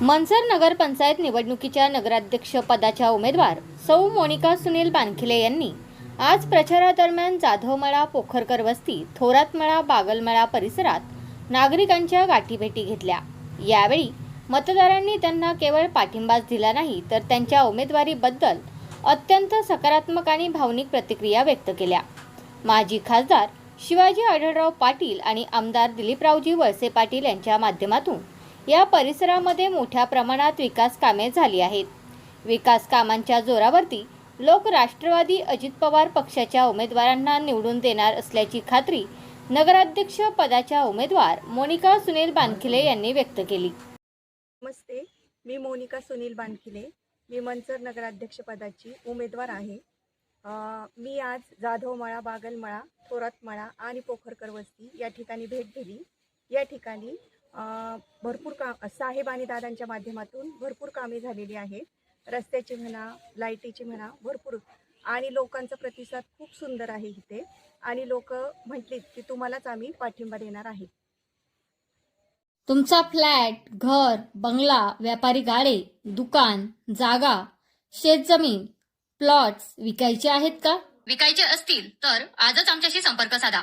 मनसर नगरपंचायत निवडणुकीच्या नगराध्यक्ष पदाच्या उमेदवार सौ मोनिका सुनील पानखिले यांनी आज प्रचारादरम्यान जाधवमळा पोखरकर वस्ती थोरातमळा बागलमळा परिसरात नागरिकांच्या गाठीभेटी घेतल्या. यावेळी मतदारांनी त्यांना केवळ पाठिंबाच दिला नाही तर त्यांच्या उमेदवारीबद्दल अत्यंत सकारात्मक आणि भावनिक प्रतिक्रिया व्यक्त केल्या. माजी खासदार शिवाजी आढळराव पाटील आणि आमदार दिलीपरावजी वळसे पाटील यांच्या माध्यमातून या परिसरामध्ये मोठ्या प्रमाणात विकास कामे झाली आहेत. विकास कामांच्या जोरावरती लोक राष्ट्रवादी अजित पवार पक्षाच्या उमेदवारांना निवडून देणार असल्याची खात्री नगराध्यक्ष पदाच्या उमेदवार मोनिका सुनील बानखिले यांनी व्यक्त केली. नमस्ते मी मोनिका सुनील बानखिले. मी मंचर नगराध्यक्षपदाची उमेदवार आहे. मी आज जाधवमळा बागलमळा थोरातमळा आणि पोखरकर वस्ती या ठिकाणी भेट दिली. या ठिकाणी भरपूर का साहेब आणि दादांच्या माध्यमातून भरपूर कामे झालेली आहेत. रस्त्याची म्हणा लाईटीची म्हणा भरपूर. आणि लोकांचा प्रतिसाद खूप सुंदर आहे इथे. आणि लोक म्हटलीत की तुम्हालाच आम्ही पाठिंबा देणार आहे. तुमचा फ्लॅट घर बंगला व्यापारी गाडे दुकान जागा शेतजमीन प्लॉट्स विकायचे आहेत का? विकायचे असतील तर आजच आमच्याशी संपर्क साधा.